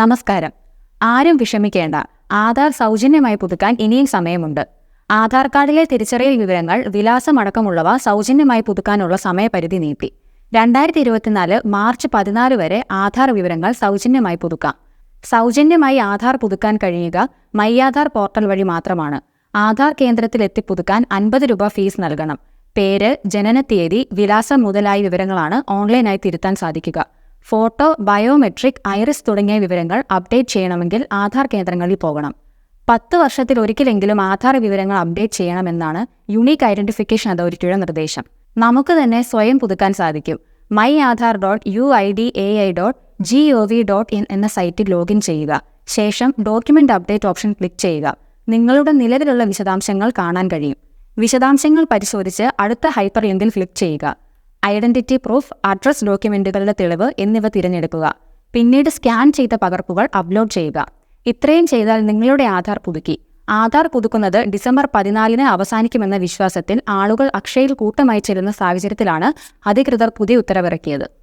നമസ്കാരം. ആരും വിഷമിക്കേണ്ട. ആധാർ സൗജന്യമായി പുതുക്കാൻ ഇനിയും സമയമുണ്ട്. ആധാർ കാർഡിലെ തിരിച്ചറിയൽ വിവരങ്ങൾ വിലാസമടക്കമുള്ളവ സൗജന്യമായി പുതുക്കാനുള്ള സമയപരിധി നീട്ടി. രണ്ടായിരത്തി ഇരുപത്തിനാല് മാർച്ച് പതിനാല് വരെ ആധാർ വിവരങ്ങൾ സൗജന്യമായി പുതുക്കാം. സൗജന്യമായി ആധാർ പുതുക്കാൻ കഴിയുക മൈ ആധാർ പോർട്ടൽ വഴി മാത്രമാണ്. ആധാർ കേന്ദ്രത്തിൽ എത്തി പുതുക്കാൻ അൻപത് രൂപ ഫീസ് നൽകണം. പേര് ജനന തീയതി വിലാസം മുതലായ വിവരങ്ങളാണ് ഓൺലൈനായി തിരുത്താൻ സാധിക്കുക. ഫോട്ടോ ബയോമെട്രിക് ഐറിസ് തുടങ്ങിയ വിവരങ്ങൾ അപ്ഡേറ്റ് ചെയ്യണമെങ്കിൽ ആധാർ കേന്ദ്രങ്ങളിൽ പോകണം. പത്ത് വർഷത്തിൽ ഒരിക്കലെങ്കിലും ആധാർ വിവരങ്ങൾ അപ്ഡേറ്റ് ചെയ്യണമെന്നാണ് യുണീക്ക് ഐഡന്റിഫിക്കേഷൻ അതോറിറ്റിയുടെ നിർദ്ദേശം. നമുക്ക് തന്നെ സ്വയം പുതുക്കാൻ സാധിക്കും. My Aadhaar dot U I D A I dot G O V dot in എന്ന സൈറ്റിൽ ലോഗിൻ ചെയ്യുക. ശേഷം ഡോക്യുമെന്റ് അപ്ഡേറ്റ് ഓപ്ഷൻ ക്ലിക്ക് ചെയ്യുക. നിങ്ങളുടെ നിലവിലുള്ള വിശദാംശങ്ങൾ കാണാൻ കഴിയും. വിശദാംശങ്ങൾ പരിശോധിച്ച് അടുത്ത ഹൈപ്പർ ലിങ്കിൽ ക്ലിക്ക് ചെയ്യുക. ഐഡന്റിറ്റി പ്രൂഫ് അഡ്രസ് ഡോക്യുമെന്റുകളുടെ തെളിവ് എന്നിവ തിരഞ്ഞെടുക്കുക. പിന്നീട് സ്കാൻ ചെയ്ത പകർപ്പുകൾ അപ്ലോഡ് ചെയ്യുക. ഇത്രയും ചെയ്താൽ നിങ്ങളുടെ ആധാർ പുതുക്കി. ആധാർ പുതുക്കുന്നത് ഡിസംബർ പതിനാലിന് അവസാനിക്കുമെന്ന വിശ്വാസത്തിൽ ആളുകൾ അക്ഷയിൽ കൂട്ടമായി ചെല്ലുന്ന സാഹചര്യത്തിലാണ് അധികൃതർ പുതിയ ഉത്തരവിറക്കിയത്.